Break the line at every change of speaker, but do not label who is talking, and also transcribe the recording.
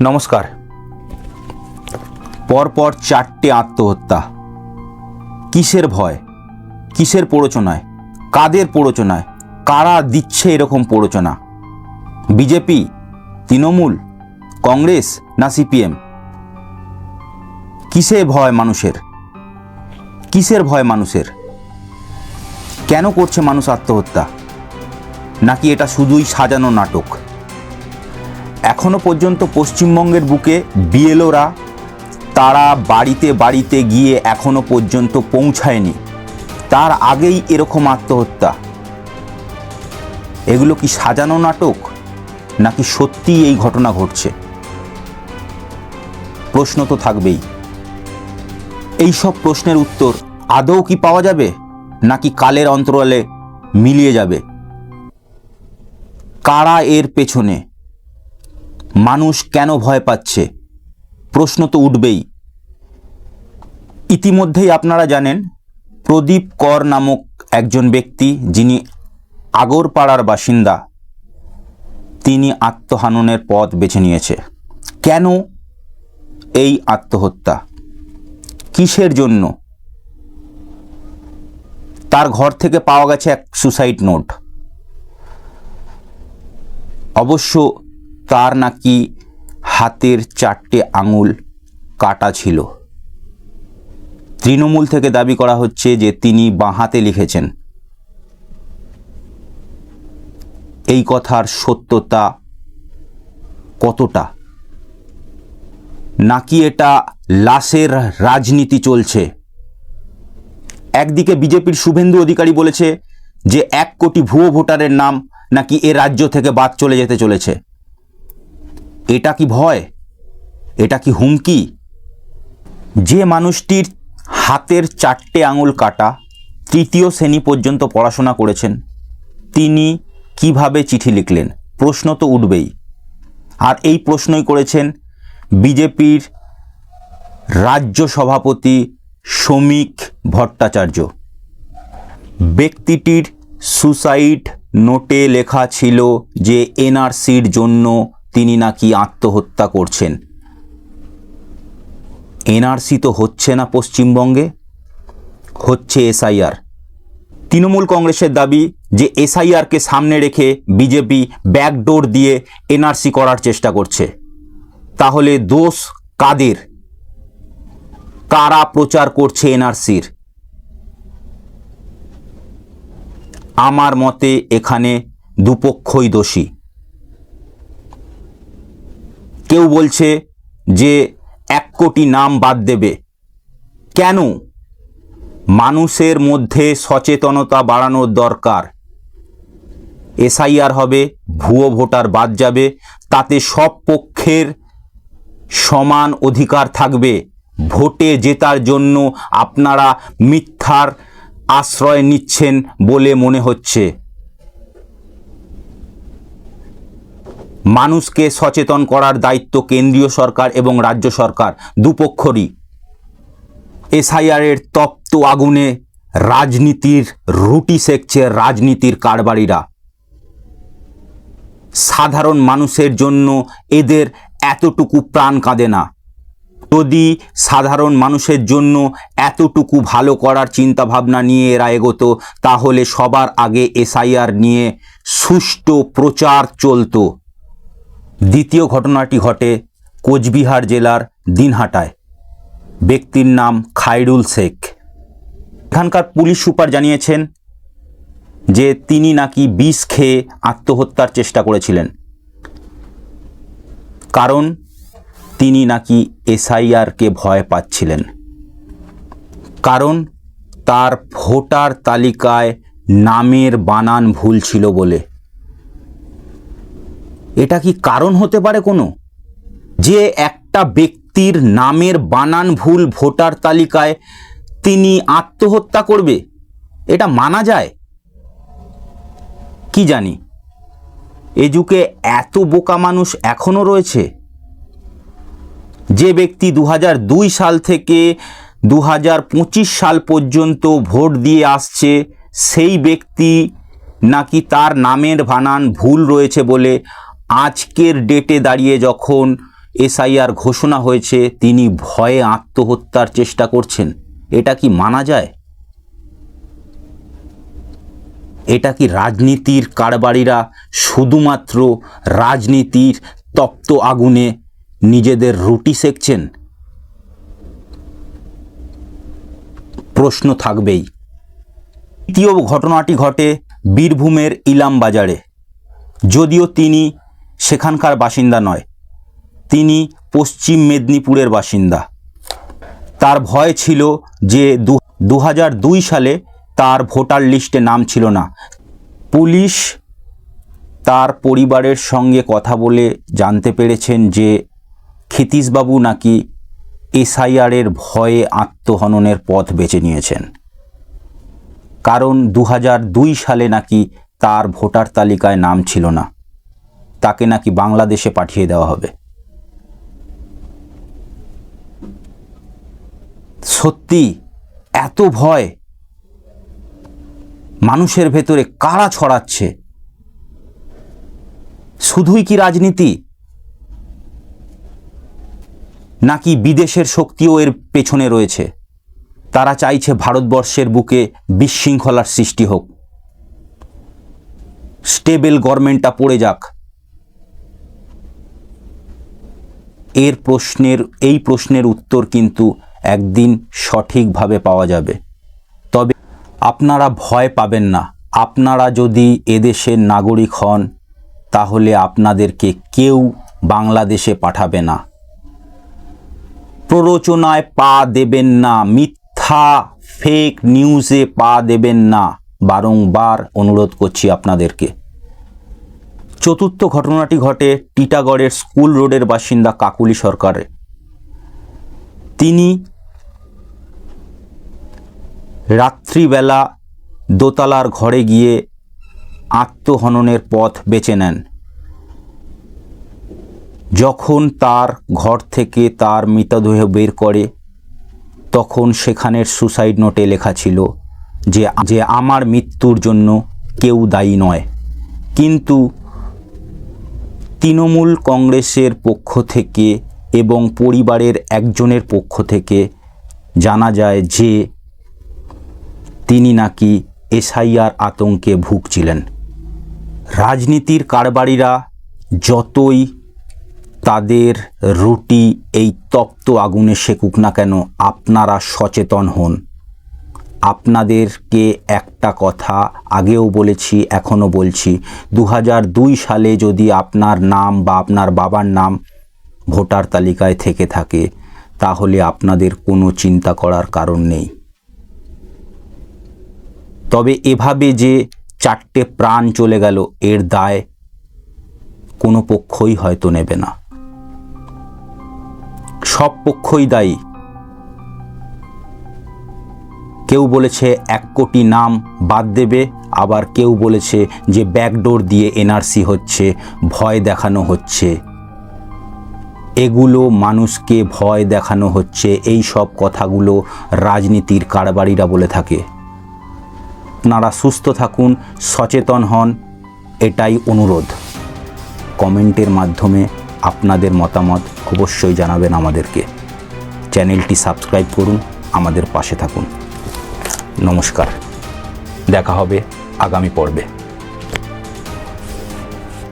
নমস্কার। পরপর চারটে আত্মহত্যা। কিসের ভয়? কিসের প্ররোচনায়? কাদের প্ররোচনায়? কারা দিচ্ছে এরকম প্ররোচনা? বিজেপি, তৃণমূল, কংগ্রেস না সিপিএম? কিসে ভয় মানুষের? কিসের ভয় মানুষের? কেন করছে মানুষ আত্মহত্যা? নাকি এটা শুধুই সাজানো নাটক? এখনও পর্যন্ত পশ্চিমবঙ্গের বুকে বিএলওরা তারা বাড়িতে বাড়িতে গিয়ে এখনও পর্যন্ত পৌঁছায়নি। তার আগেই এরকম আত্মহত্যা। এগুলো কি সাজানো নাটক? নাকি সত্যিই এই ঘটনা ঘটছে? প্রশ্ন তো থাকবেই। এই সব প্রশ্নের উত্তর আদৌ কি পাওয়া যাবে? নাকি কালের অন্তরালে মিলিয়ে যাবে? কারা এর পেছনে? মানুষ কেন ভয় পাচ্ছে? প্রশ্ন তো উঠবেই। ইতিমধ্যেই আপনারা জানেন, প্রদীপ কর নামক একজন ব্যক্তি যিনি আগরপাড়ার বাসিন্দা, তিনি আত্মহাননের পথ বেছে নিয়েছে। কেন এই আত্মহত্যা? কিসের জন্য? তার ঘর থেকে পাওয়া গেছে এক সুসাইড নোট। অবশ্য তার নাকি হাতের চারটে আঙুল কাটা ছিল। তৃণমূল থেকে দাবি করা হচ্ছে যে তিনি বাঁ হাতে লিখেছেন। এই কথার সত্যতা কতটা? নাকি এটা লাশের রাজনীতি চলছে? একদিকে বিজেপির শুভেন্দু অধিকারী বলেছে যে এক কোটি ভুয়ো ভোটারের নাম নাকি এ রাজ্য থেকে বাদ চলে যেতে চলেছে। এটা কি ভয়? এটা কি হুমকি? যে মানুষটির হাতের চারটে আঙুল কাটা তৃতীয় শ্রেণি পর্যন্ত পড়াশোনা করেছেন, তিনি কীভাবে চিঠি লিখলেন? প্রশ্ন তো উঠবেই। আর এই প্রশ্নই করেছেন বিজেপির রাজ্য সভাপতি শ্রমিক ভট্টাচার্য। ব্যক্তিটির সুসাইড নোটে লেখা ছিল যে এনআরসির জন্য তিনি নাকি আত্মহত্যা করছেন। এনআরসি তো হচ্ছে না পশ্চিমবঙ্গে, হচ্ছে এসআইআর। তৃণমূল কংগ্রেসের দাবি যে এসআইআরকে সামনে রেখে বিজেপি ব্যাকডোর দিয়ে এনআরসি করার চেষ্টা করছে। তাহলে দোষ কাদের? কারা প্রচার করছে এনআরসির? আমার মতে এখানে দুপক্ষই দোষী। কেউ বলছে যে এক কোটি নাম বাদ দেবে। কেন? মানুষের মধ্যে সচেতনতা বাড়ানোর দরকার। এসআইআর হবে, ভুয়ো ভোটার বাদ যাবে, তাতে সব পক্ষের সমান অধিকার থাকবে। ভোটে জেতার জন্য আপনারা মিথ্যার আশ্রয় নিচ্ছেন বলে মনে হচ্ছে। মানুষকে সচেতন করার দায়িত্ব কেন্দ্রীয় সরকার এবং রাজ্য সরকার, দুপক্ষরই। এসআইআরের তপ্ত আগুনে রাজনীতির রুটি সেকছে রাজনীতির কারবারিরা। সাধারণ মানুষের জন্য এদের এতটুকু প্রাণ কাঁদে না। যদি সাধারণ মানুষের জন্য এতটুকু ভালো করার চিন্তা ভাবনা নিয়ে এরা এগোতো, তাহলে সবার আগে এসআইআর নিয়ে সুষ্ঠু প্রচার চলতো। দ্বিতীয় ঘটনাটি ঘটে কোচবিহার জেলার দিনহাটায়। ব্যক্তির নাম খাইরুল শেখ। এখানকার পুলিশ সুপার জানিয়েছেন যে তিনি নাকি বিষ খেয়ে আত্মহত্যার চেষ্টা করেছিলেন। কারণ তিনি নাকি এসআইআরকে ভয় পাচ্ছিলেন। কারণ তার ভোটার তালিকায় নামের বানান ভুল ছিল বলে এটা কি কারণ হতে পারে কোনো? যে একটা ব্যক্তির নামের বানান ভুল ভোটার তালিকায় তিনি আত্মহত্যা করবে, এটা মানা যায়? কি জানি। এ যুগে এত বোকা মানুষ এখনও রয়েছে। যে ব্যক্তি দু দুই সাল থেকে দু হাজার পঁচিশ সাল পর্যন্ত ভোট দিয়ে আসছে, সেই ব্যক্তি নাকি তার নামের বানান ভুল রয়েছে বলে আজকের ডেটে দাঁড়িয়ে যখন এসআইআর ঘোষণা হয়েছে, তিনি ভয়ে আত্মহত্যার চেষ্টা করছেন। এটা কি মানা যায়? এটা কি রাজনীতির কারবারিরা শুধুমাত্র রাজনীতির তপ্ত আগুনে নিজেদের রুটি সেকছেন? প্রশ্ন থাকবেই। দ্বিতীয় ঘটনাটি ঘটে বীরভূমের ইলাম বাজারে যদিও তিনি সেখানকার বাসিন্দা নয়, তিনি পশ্চিম মেদিনীপুরের বাসিন্দা। তার ভয় ছিল যে দু দুই সালে তার ভোটার লিস্টে নাম ছিল না। পুলিশ তার পরিবারের সঙ্গে কথা বলে জানতে পেরেছেন যে ক্ষিতীশবাবু নাকি এসআইআরের ভয়ে আত্মহননের পথ বেছে নিয়েছেন। কারণ দু সালে নাকি তার ভোটার তালিকায় নাম ছিল না। তাকে নাকি বাংলাদেশে পাঠিয়ে দেওয়া হবে। সত্যি, এত ভয়। মানুষের ভেতরে কারা ছড়াচ্ছে? শুধুই কি রাজনীতি? নাকি বিদেশের শক্তিও এর পেছনে রয়েছে? তারা চাইছে ভারতবর্ষের বুকে বিশৃঙ্খলার সৃষ্টি হোক। স্টেবল গভর্নমেন্টটা পড়ে যাক। এর প্রশ্নের, এই প্রশ্নের উত্তর কিন্তু একদিন সঠিকভাবে পাওয়া যাবে। তবে আপনারা ভয় পাবেন না। আপনারা যদি এদেশের নাগরিক হন, তাহলে আপনাদেরকে কেউ বাংলাদেশে পাঠাবে না। প্ররোচনায় পা দেবেন না, মিথ্যা ফেক নিউজে পা দেবেন না। বারংবার অনুরোধ করছি আপনাদেরকে। চতুর্থ ঘটনাটি ঘটে টিটাগড়ের স্কুল রোডের বাসিন্দা কাকুলি সরকারের তিনি রাত্রিবেলা দোতলার ঘরে গিয়ে আত্মহননের পথ বেছে নেন। যখন তার ঘর থেকে তার মৃতদেহ বের করে, তখন সেখানের সুসাইড নোটে লেখা ছিল যে যে আমার মৃত্যুর জন্য কেউ দায়ী নয়। কিন্তু তৃণমূল কংগ্রেসের পক্ষ থেকে এবং পরিবারের একজনের পক্ষ থেকে জানা যায় যে তিনি নাকি এসআইআর আতঙ্কে ভুগছিলেন। রাজনীতির কারবারিরা যতই তাদের রুটি এই তপ্ত আগুনে সেকুক না কেন, আপনারা সচেতন হন। আপনাদেরকে একটা কথা আগেও বলেছি, এখনও বলছি। দু হাজার দুই সালে যদি আপনার নাম বা আপনার বাবার নাম ভোটার তালিকায় থেকে থাকে, তাহলে আপনাদের কোনো চিন্তা করার কারণ নেই। তবে এভাবে যে চারটে প্রাণ চলে গেল, এর দায় কোনো পক্ষই হয়তো নেবে না। সব পক্ষই দায়ী। কেউ বলেছে এক কোটি নাম বাদ দেবে, আবার কেউ বলেছে যে ব্যাকডোর দিয়ে এনআরসি হচ্ছে, ভয় দেখানো হচ্ছে। এগুলো মানুষকে ভয় দেখানো হচ্ছে, এই সব কথাগুলো রাজনীতির কারবারিরা বলে থাকে। আপনারা সুস্থ থাকুন, সচেতন হন, এটাই অনুরোধ। কমেন্টের মাধ্যমে আপনাদের মতামত অবশ্যই জানাবেন আমাদেরকে। চ্যানেলটি সাবস্ক্রাইব করুন, আমাদের পাশে থাকুন। নমস্কার। দেখা হবে আগামী পর্বে।